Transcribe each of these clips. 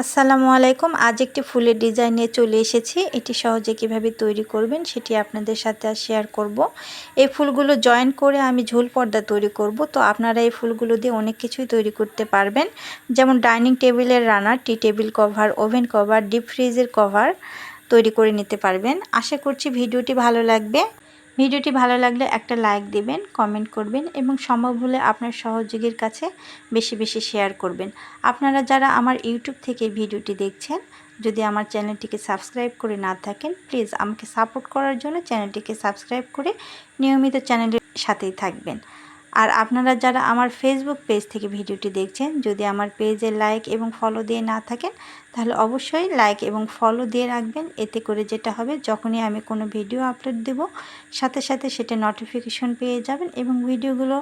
আসসালামু আলাইকুম। আজ একটি ফুলের ডিজাইন নিয়ে চলে এসেছি। এটি সহজে কীভাবে তৈরি করবেন সেটি আপনাদের সাথে আর শেয়ার করব। এই ফুলগুলো জয়েন করে আমি ঝোল পর্দা তৈরি করব। তো আপনারা এই ফুলগুলো দিয়ে অনেক কিছুই তৈরি করতে পারবেন। যেমন ডাইনিং টেবিলের রানার টি table cover oven cover deep ফ্রিজের কভার তৈরি করে নিতে পারবেন। আশা করছি ভিডিওটি ভালো লাগবে। ভিডিওটি ভালো লাগলে একটা লাইক দিবেন কমেন্ট করবেন এবং সম্ভব হলে আপনার সহযোগীর কাছে বেশি বেশি শেয়ার করবেন। আপনারা যারা আমার ইউটিউব থেকে ভিডিওটি দেখছেন, যদি আমার চ্যানেলটিকে সাবস্ক্রাইব করে না থাকেন প্লিজ আমাকে সাপোর্ট করার জন্য চ্যানেলটিকে সাবস্ক্রাইব করে নিয়মিত চ্যানেলের সাথেই থাকবেন। আর আপনারা যারা আমার ফেসবুক পেজ থেকে ভিডিওটি দেখছেন, যদি আমার পেজে লাইক এবং ফলো দিয়ে না থাকেন, তাহলে অবশ্যই লাইক এবং ফলো দিয়ে রাখবেন। এতে করে যেটা হবে, যখনই আমি কোনো ভিডিও আপলোড দেব, সাথে সাথে সেটা নোটিফিকেশন পেয়ে যাবেন এবং ভিডিওগুলো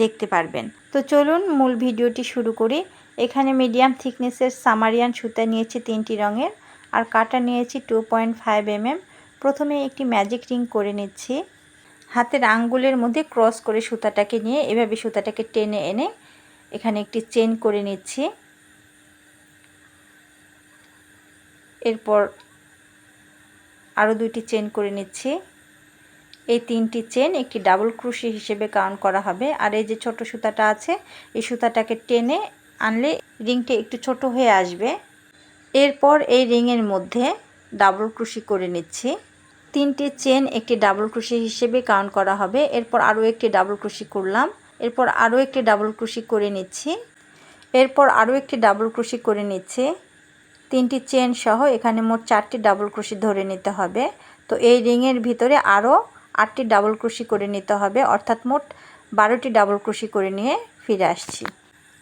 দেখতে পারবেন। তো চলুন মূল ভিডিওটি শুরু করি। এখানে মিডিয়াম থিকনেসের সামারিয়ান সুতা নিয়েছি তিনটি রঙের, আর কাটা নিয়েছি টু পয়েন্ট ফাইভ এমএম প্রথমে একটি ম্যাজিক রিং করে নিচ্ছি। হাতের আঙ্গুলের মধ্যে ক্রস করে সুতাটাকে নিয়ে, এভাবে সুতাটাকে টেনে এনে এখানে একটি চেন করে নিচ্ছি। এরপর আরও দুইটি চেন করে নিচ্ছি। এই তিনটি চেন একটি ডাবল ক্রুশি হিসেবে কাউন্ট করা হবে। আর এই যে ছোট সুতাটা আছে, এই সুতাটাকে টেনে আনলে রিংটি একটু ছোট হয়ে আসবে। এরপর এই রিংয়ের মধ্যে ডাবল ক্রুশি করে নিচ্ছি। তিনটি চেন একটি ডাবল ক্রুশি হিসেবে কাউন্ট করা হবে। এরপর আরও একটি ডাবল ক্রুশি করলাম। এরপর আরও একটি ডাবল ক্রুশি করে নিচ্ছি। এরপর আরও একটি ডাবল ক্রুশি করে নিচ্ছি। তিনটি চেন সহ এখানে মোট চারটি ডাবল ক্রুশি ধরে নিতে হবে। তো এই রিংয়ের ভিতরে আরও আটটি ডাবল ক্রুশি করে নিতে হবে। অর্থাৎ মোট বারোটি ডাবল ক্রুশি করে নিয়ে ফিরে আসছি।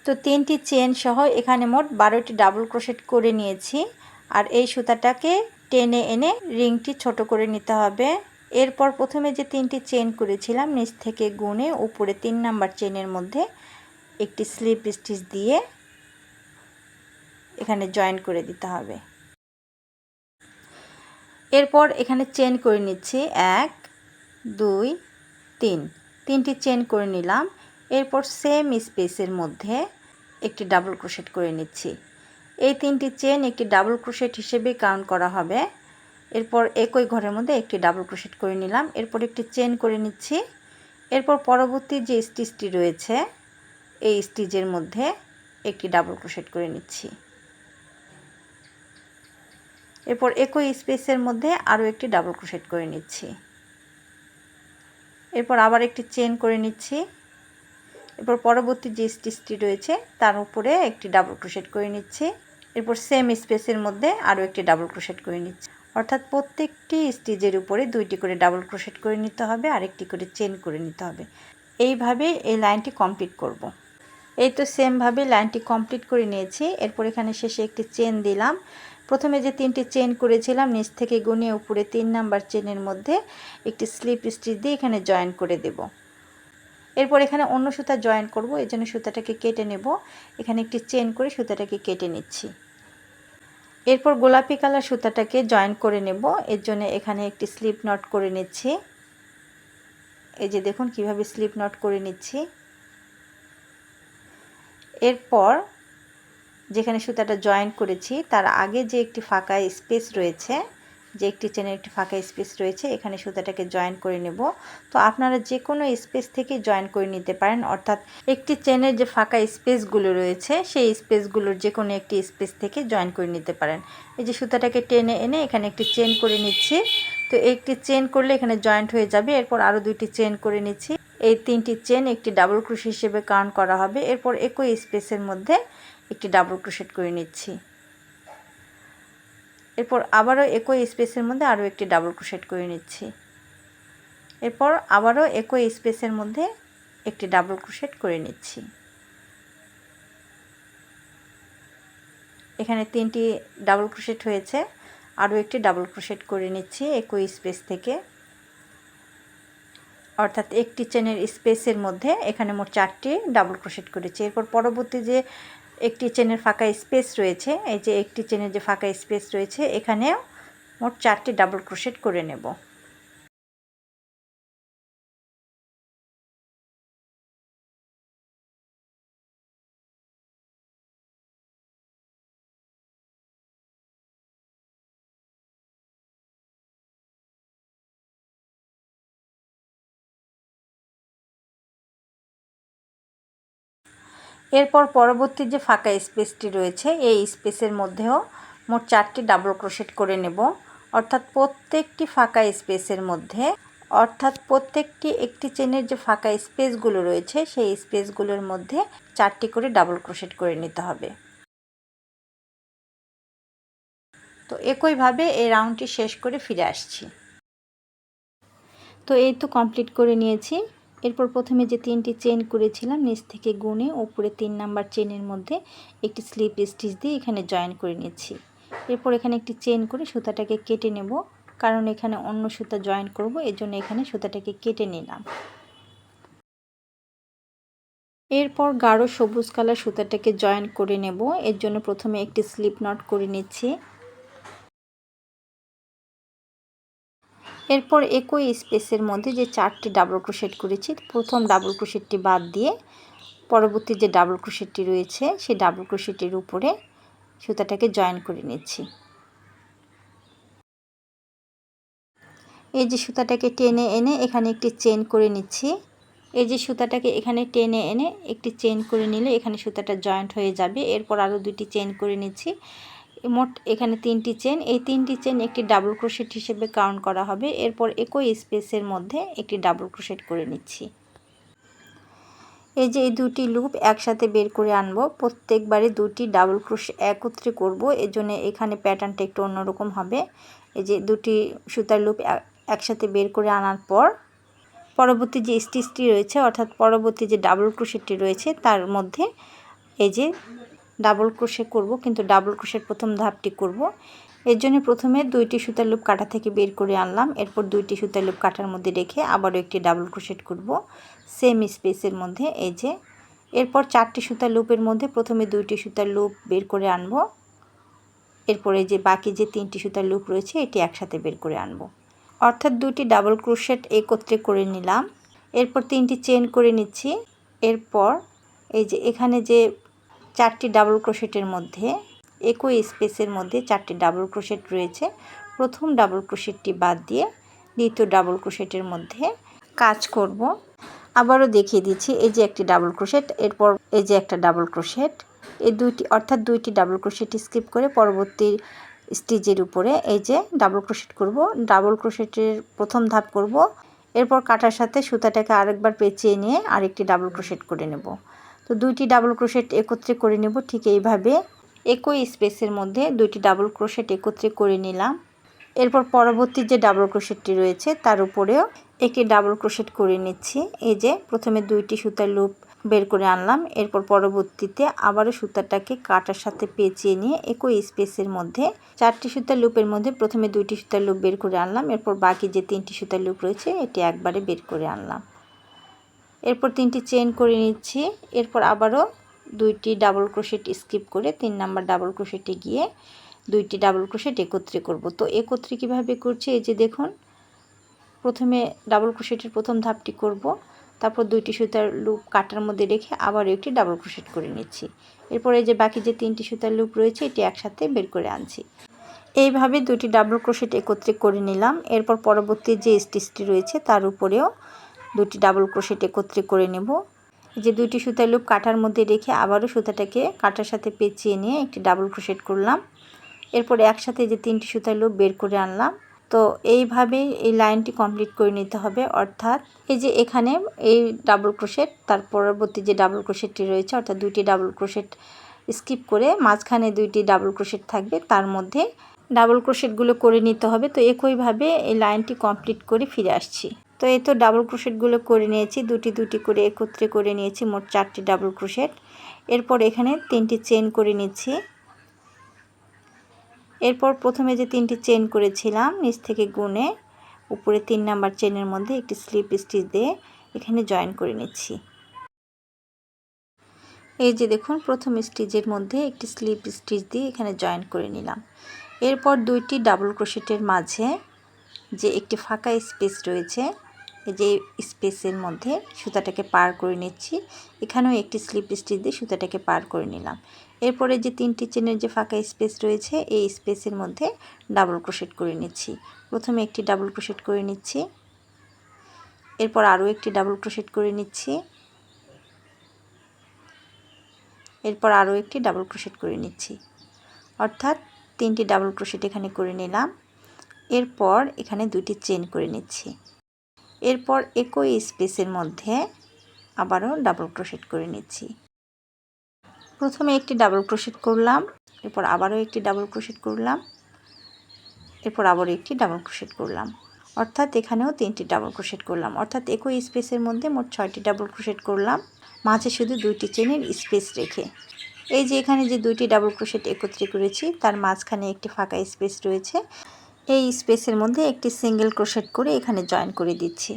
তো তিনটি চেন সহ এখানে মোট বারোটি ডাবল ক্রোশেট করে নিয়েছি। আর এই সুতাটাকে টেনে এনে রিংটি ছোট করে নিতে হবে। এরপর প্রথমে যে তিনটি চেন করেছিলাম, নিচ থেকে গুনে উপরে তিন নাম্বার চেনের মধ্যে একটি স্লিপ স্টিচ দিয়ে এখানে জয়েন করে দিতে হবে। এরপর এখানে চেন করে নিচ্ছি। এক, দুই, তিন। তিনটি চেন করে নিলাম। এরপর সেম স্পেসের মধ্যে একটি ডাবল ক্রোশেট করে নিচ্ছি। এই তিনটি চেন একটি ডাবল ক্রোশেট হিসেবে কাউন্ট করা হবে। এরপর একই ঘরের মধ্যে একটি ডাবল ক্রোশেট করে নিলাম। এরপর একটি চেন করে নিচ্ছি। এরপর পরবর্তী যে স্টিচটি রয়েছে, এই স্টিচের মধ্যে একটি ডাবল ক্রোশেট করে নিচ্ছি। এরপর একই স্পেসের মধ্যে আরও একটি ডাবল ক্রোশেট করে নিচ্ছি। এরপর আবার একটি চেন করে নিচ্ছি। এরপর পরবর্তী যে স্টিচটি রয়েছে, তার উপরে একটি ডাবল ক্রোশেট করে নিচ্ছি। এরপর সেম স্পেসের মধ্যে আরও একটি ডাবল ক্রোশেট করে নিচ্ছি। অর্থাৎ প্রত্যেকটি স্টিচের উপরে দুইটি করে ডাবল ক্রোশেট করে নিতে হবে আর একটি করে চেন করে নিতে হবে। এইভাবে এই লাইনটি কমপ্লিট করব। এই তো সেমভাবে লাইনটি কমপ্লিট করে নিয়েছি। এরপর এখানে শেষে একটি চেন দিলাম। প্রথমে যে তিনটি চেন করেছিলাম, নিচ থেকে গুনিয়ে উপরে তিন নাম্বার চেনের মধ্যে একটি স্লিপ স্টিচ দিয়ে এখানে জয়েন করে দেব। এরপর এখানে অন্য সুতা জয়েন করব, এই জন্য সুতাটাকে কেটে নেব। এখানে একটি চেন করে সুতাটাকে কেটে নিচ্ছি। এরপর গোলাপি কালার সুতাটাকে জয়েন করে নেব। এর জন্য এখানে একটি স্লিপ নট করে নিচ্ছি। এই যে দেখুন কীভাবে স্লিপ নট করে নিচ্ছি। এরপর যেখানে সুতাটা জয়েন করেছি, তার আগে যে একটি ফাঁকা স্পেস রয়েছে যে একটি চেনের একটি ফাঁকা স্পেস রয়েছে, এখানে সুতাটাকে জয়েন করে নেব। তো আপনারা যে কোনো স্পেস থেকে জয়েন করে নিতে পারেন, অর্থাৎ একটি চেনের যে ফাঁকা স্পেসগুলো রয়েছে, সেই স্পেসগুলোর যে কোনো একটি স্পেস থেকে জয়েন করে নিতে পারেন। এই যে সুতাটাকে টেনে এনে এখানে একটি চেন করে নিচ্ছি। তো একটি চেন করলে এখানে জয়েন্ট হয়ে যাবে, এরপর আরও দুইটি চেন করে নিচ্ছি। এই তিনটি চেন একটি ডাবল ক্রুশ হিসেবে কাউন্ট করা হবে। এরপর একই স্পেসের মধ্যে একটি ডাবল ক্রোশেট করে নিচ্ছি। এরপর আবারও একই স্পেসের মধ্যে আরও একটি ডাবল ক্রোশেট করে নিচ্ছি। এরপর আবারও একই স্পেসের মধ্যে একটি ডাবল ক্রোশেট করে নিচ্ছি। এখানে তিনটি ডাবল ক্রোশেট হয়েছে, আরও একটি ডাবল ক্রোশেট করে নিচ্ছি একই স্পেস থেকে। অর্থাৎ একটি চেনের স্পেসের মধ্যে এখানে মোট চারটি ডাবল ক্রোশেট করেছি। এরপর পরবর্তী যে একটি চেনের ফাঁকা স্পেস রয়েছে। এই যে একটি চেনের যে ফাঁকা স্পেস রয়েছে, এখানেও মোট চারটি ডাবল ক্রোশেট করে নেব। এরপর পরবর্তী যে ফাঁকা স্পেসটি রয়েছে, এই স্পেসের মধ্যেও মোট চারটি ডাবল ক্রোশেট করে নেব। অর্থাৎ প্রত্যেকটি ফাঁকা স্পেসের মধ্যে, অর্থাৎ প্রত্যেকটি একটি চেনের যে ফাঁকা স্পেসগুলো রয়েছে, সেই স্পেসগুলোর মধ্যে চারটি করে ডাবল ক্রোশেট করে নিতে হবে। তো একইভাবে এই রাউন্ডটি শেষ করে ফিরে আসছি। তো এই তো কমপ্লিট করে নিয়েছি। এরপর প্রথমে যে তিনটি চেন করেছিলাম, নিচ থেকে গুনে ওপরে তিন নাম্বার চেনের মধ্যে একটি স্লিপ স্টিচ দিয়ে এখানে জয়েন করে নিচ্ছি। এরপর এখানে একটি চেন করে সুতাটাকে কেটে নেব, কারণ এখানে অন্য সুতা জয়েন করব, এজন্য এখানে সুতাটাকে কেটে নিলাম। এরপর গাঢ় সবুজ কালার সুতাটাকে জয়েন করে নেব, এর জন্য প্রথমে একটি স্লিপ নট করে নিচ্ছি। এরপর একই স্পেসের মধ্যে যে চারটি ডাবল ক্রোশেট করেছি, প্রথম ডাবল ক্রোশেটটি বাদ দিয়ে পরবর্তী যে ডাবল ক্রোশেটটি রয়েছে, সেই ডাবল ক্রোশেটের উপরে সুতাটাকে জয়েন করে নিচ্ছি। এই যে সুতাটাকে টেনে এনে এখানে একটি চেন করে নিচ্ছি। এই যে সুতাটাকে এখানে টেনে এনে একটি চেন করে নিলে এখানে সুতাটা জয়েন্ট হয়ে যাবে। এরপর আরও দুটি চেন করে নিচ্ছি। মোট এখানে তিনটি চেন এই তিনটি চেন একটি ডাবল ক্রোশেট হিসেবে কাউন্ট করা হবে। এরপর একই স্পেসের মধ্যে একটি ডাবল ক্রোশেট করে নিচ্ছি। এই যে এই দুটি লুপ একসাথে বের করে আনব প্রত্যেকবারে দুটি ডাবল ক্রোশ একত্রে করব এর জন্য এখানে প্যাটার্নটা একটু অন্যরকম হবে। এই যে দুটি সুতার লুপ একসাথে বের করে আনার পর, পরবর্তী যে স্টিচটি রয়েছে, অর্থাৎ পরবর্তী যে ডাবল ক্রোশেটটি রয়েছে, তার মধ্যে এই যে ডাবল ক্রোশে করব, কিন্তু ডাবল ক্রোশের প্রথম ধাপটি করব। এর জন্য প্রথমে দুইটি সুতার লুপ কাটা থেকে বের করে আনলাম, এরপর দুইটি সুতার লুপ কাটার মধ্যে রেখে আবারও একটি ডাবল ক্রোশেট করব সেম স্পেসের মধ্যে, এই যে। এরপর চারটি সুতার লুপের মধ্যে প্রথমে দুইটি সুতার লুপ বের করে আনব, এরপরে যে বাকি যে তিনটি সুতার লুপ রয়েছে, এটি একসাথে বের করে আনব। অর্থাৎ দুটি ডাবল ক্রোশেট একত্রে করে নিলাম, এরপর তিনটি চেন করে নিচ্ছি, এরপর এই যে এখানে যে চারটি ডাবল ক্রোশেটের মধ্যে, একই স্পেসের মধ্যে চারটি ডাবল ক্রোশেট রয়েছে। প্রথম ডাবল ক্রোশেটটি বাদ দিয়ে দ্বিতীয় ডাবল ক্রোশেটের মধ্যে কাজ করব। আবারও দেখিয়ে দিচ্ছি, এই যে একটি ডাবল ক্রোশেট, এরপর এই যে একটা ডাবল ক্রোশেট। এই দুইটি, অর্থাৎ দুইটি ডাবল ক্রোশেট স্কিপ করে পরবর্তী স্টিচের উপরে এই যে ডাবল ক্রোশেট করব, ডাবল ক্রোশেটের প্রথম ধাপ করব। এরপর কাটার সাথে সুতাটাকে আরেকবার পেঁচিয়ে নিয়ে আরেকটি ডাবল ক্রোশেট করে নেব। তো দুইটি ডাবল ক্রোশেট একত্রে করে নেব, ঠিক এইভাবে। একই স্পেসের মধ্যে দুইটি ডাবল ক্রোশেট একত্রে করে নিলাম। এরপর পরবর্তী যে ডাবল ক্রোশেটটি রয়েছে, তার উপরেও একটি ডাবল ক্রোশেট করে নিচ্ছি। এই যে, প্রথমে দুইটি সুতার লুপ বের করে আনলাম। এরপর পরবর্তীতে আবারও সুতাটাকে কাটার সাথে পেঁচিয়ে নিয়ে একই স্পেসের মধ্যে চারটি সুতার লুপের মধ্যে প্রথমে দুইটি সুতার লুপ বের করে আনলাম। এরপর বাকি যে তিনটি সুতার লুপ রয়েছে, এটি একবারে বের করে আনলাম। এরপর তিনটি চেন করে নিচ্ছি। এরপর আবারও দুইটি ডাবল ক্রোশেট স্কিপ করে তিন নাম্বার ডাবল ক্রোশেটে গিয়ে দুইটি ডাবল ক্রোশেট একত্রে করব। তো একত্রে কীভাবে করছি? এই যে দেখুন, প্রথমে ডাবল ক্রোশেটের প্রথম ধাপটি করব। তারপর দুইটি সুতার লুপ কাটার মধ্যে রেখে আবার একটি ডাবল ক্রোশেট করে নিচ্ছি। এরপরে যে বাকি যে তিনটি সুতার লুপ রয়েছে, এটি একসাথে বের করে আনছি। এইভাবে দুটি ডাবল ক্রোশেট একত্রে করে নিলাম। এরপর পরবর্তী যে স্টিচটি রয়েছে, তার উপরেও দুটি ডাবল ক্রোশেট একত্রে করে নেব। যে দুইটি সুতার লুপ কাটার মধ্যে রেখে আবারও সুতাটাকে কাটার সাথে পেঁচিয়ে নিয়ে একটি ডাবল ক্রোশেট করলাম। এরপর একসাথে যে তিনটি সুতার লুপ বের করে আনলাম। তো এইভাবে এই লাইনটি কমপ্লিট করে নিতে হবে। অর্থাৎ এই যে এখানে এই ডাবল ক্রোশেট, তার পরবর্তী যে ডাবল ক্রোশেটটি রয়েছে, অর্থাৎ দুইটি ডাবল ক্রোশেট স্কিপ করে মাঝখানে দুইটি ডাবল ক্রোশেট থাকবে, তার মধ্যে ডাবল ক্রোশেটগুলো করে নিতে হবে। তো একইভাবে এই লাইনটি কমপ্লিট করে ফিরে আসছি। তো এই তো ডাবল ক্রোশেটগুলো করে নিয়েছি, দুটি দুটি করে একত্রে করে নিয়েছি, মোট চারটি ডাবল ক্রোশেট এরপর এখানে তিনটি চেন করে নিচ্ছি। এরপর প্রথমে যে তিনটি চেন করেছিলাম, নিচ থেকে গুনে উপরে তিন নাম্বার চেনের মধ্যে একটি স্লিপ স্টিচ দিয়ে এখানে জয়েন করে নিচ্ছি। এই যে দেখুন, প্রথম স্টিচের মধ্যে একটি স্লিপ স্টিচ দিয়ে এখানে জয়েন করে নিলাম। এরপর দুইটি ডাবল ক্রোশেটের মাঝে যে একটি ফাঁকা স্পেস রয়েছে যে স্পেসের মধ্যে সুতাটাকে পার করে নিচ্ছি, এখানেও একটি স্লিপ স্টিচ দিয়ে সুতাটাকে পার করে নিলাম। এরপরে যে তিনটি চেনের যে ফাঁকা স্পেস রয়েছে, এই স্পেসের মধ্যে ডাবল ক্রোশেট করে নিচ্ছি। প্রথমে একটি ডাবল ক্রোশেট করে নিচ্ছি। এরপর আরও একটি ডাবল ক্রোশেট করে নিচ্ছি। এরপর আরও একটি ডাবল ক্রোশেট করে নিচ্ছি। অর্থাৎ তিনটি ডাবল ক্রোশেট এখানে করে নিলাম। এরপর এখানে দুটি চেন করে নিচ্ছি। এরপর একই স্পেসের মধ্যে আবারও ডাবল ক্রোশেট করে নিচ্ছি। প্রথমে একটি ডাবল ক্রোশেট করলাম, এরপর আবারও একটি ডাবল ক্রোশেট করলাম, এরপর আবারও একটি ডাবল ক্রোশেট করলাম। অর্থাৎ এখানেও তিনটি ডাবল ক্রোশেট করলাম। অর্থাৎ একই স্পেসের মধ্যে মোট ছয়টি ডাবল ক্রোশেট করলাম। মাঝে শুধু দুইটি চেনের স্পেস রেখে। এই যে এখানে যে দুইটি ডাবল ক্রোশেট একত্রে করেছি, তার মাঝখানে একটি ফাঁকা স্পেস রয়েছে। এই স্পেসের মধ্যে একটি সিঙ্গেল ক্রোশেট করে এখানে জয়েন করে দিচ্ছি।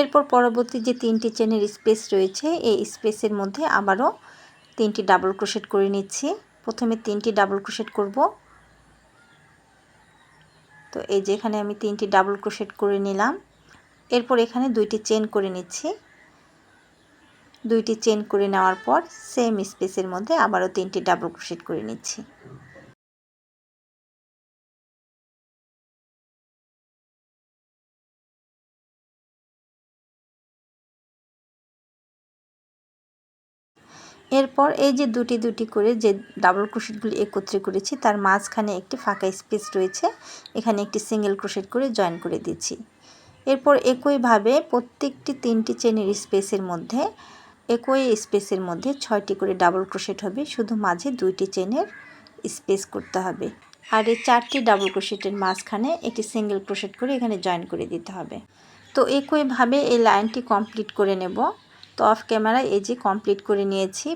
এরপর পরবর্তী যে তিনটি চেনের স্পেস রয়েছে, এই স্পেসের মধ্যে আবারও তিনটি ডাবল ক্রোশেট করে নিচ্ছি। প্রথমে তিনটি ডাবল ক্রোশেট করব। তো এই যে এখানে আমি তিনটি ডাবল ক্রোশেট করে নিলাম। এরপর এখানে দুইটি চেন করে নিচ্ছি। দুইটি চেন করে নেওয়ার পর সেম স্পেসের মধ্যে আবারও তিনটি ডাবল ক্রোশেট করে নিচ্ছি। এরপর এই যে দুটি দুটি করে যে ডাবল ক্রোশেটগুলি একত্রে করেছি, তার মাঝখানে একটি ফাঁকা স্পেস রয়েছে। এখানে একটি সিঙ্গেল ক্রোশেট করে জয়েন করে দিচ্ছি। এরপর একইভাবে প্রত্যেকটি তিনটি চেনের স্পেসের মধ্যে, একই স্পেসের মধ্যে ছয়টি করে ডাবল ক্রোশেট হবে। শুধু মাঝে দুইটি চেনের স্পেস করতে হবে। আর এই চারটি ডাবল ক্রোশেটের মাঝখানে একটি সিঙ্গেল ক্রোশেট করে এখানে জয়েন করে দিতে হবে। তো একইভাবে এই লাইনটি কমপ্লিট করে নেব। তো অফ ক্যামেরায় এই যে কমপ্লিট করে নিয়েছি।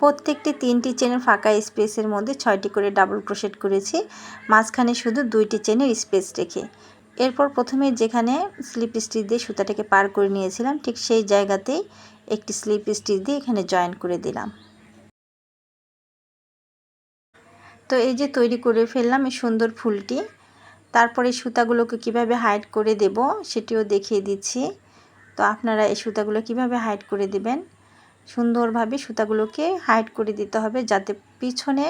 প্রত্যেকটি তিনটি চেনের ফাঁকা স্পেসের মধ্যে ছয়টি করে ডাবল ক্রোশেট করেছি। মাঝখানে শুধু দুইটি চেনের স্পেস রেখে। এরপর প্রথমে যেখানে স্লিপ স্টিচ দিয়ে সুতাটাকে পার করে নিয়েছিলাম, ঠিক সেই জায়গাতেই একটি স্লিপ স্টিচ দিয়ে এখানে জয়েন করে দিলাম। তো এই যে তৈরি করে ফেললাম এই সুন্দর ফুলটি। তারপরে সুতাগুলোকে কীভাবে হাইড করে দেব সেটিও দেখিয়ে দিচ্ছি। তো আপনারা এই সুতাগুলো কীভাবে হাইড করে দিবেন? সুন্দরভাবে সুতাগুলোকে হাইড করে দিতে হবে যাতে পিছনে,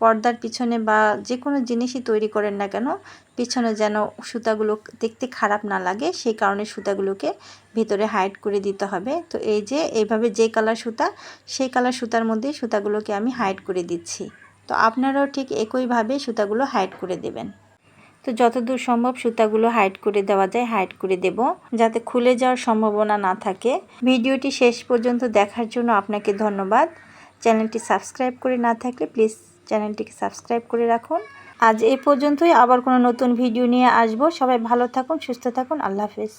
পর্দার পিছনে বা যে কোনো জিনিসই তৈরি করেন না কেন, পিছনে যেন সুতাগুলো দেখতে খারাপ না লাগে, সেই কারণে সুতাগুলোকে ভিতরে হাইড করে দিতে হবে। তো এই যে, এইভাবে যে কালার সুতা, সেই কালার সুতার মধ্যেই সুতাগুলোকে আমি হাইড করে দিচ্ছি। তো আপনারাও ঠিক একইভাবে সুতাগুলো হাইড করে দেবেন। তো যতদূর সম্ভব সুতাগুলো হাইড করে দেওয়া যায় হাইড করে দেব, যাতে খুলে যাওয়ার সম্ভাবনা না থাকে। ভিডিওটি শেষ পর্যন্ত দেখার জন্য আপনাকে ধন্যবাদ। চ্যানেলটি সাবস্ক্রাইব করে না থাকলে প্লিজ চ্যানেলটিকে সাবস্ক্রাইব করে রাখুন। আজ এ পর্যন্তই, আবার কোনো নতুন ভিডিও নিয়ে আসব। সবাই ভালো থাকুন, সুস্থ থাকুন, আল্লাহ হাফেজ।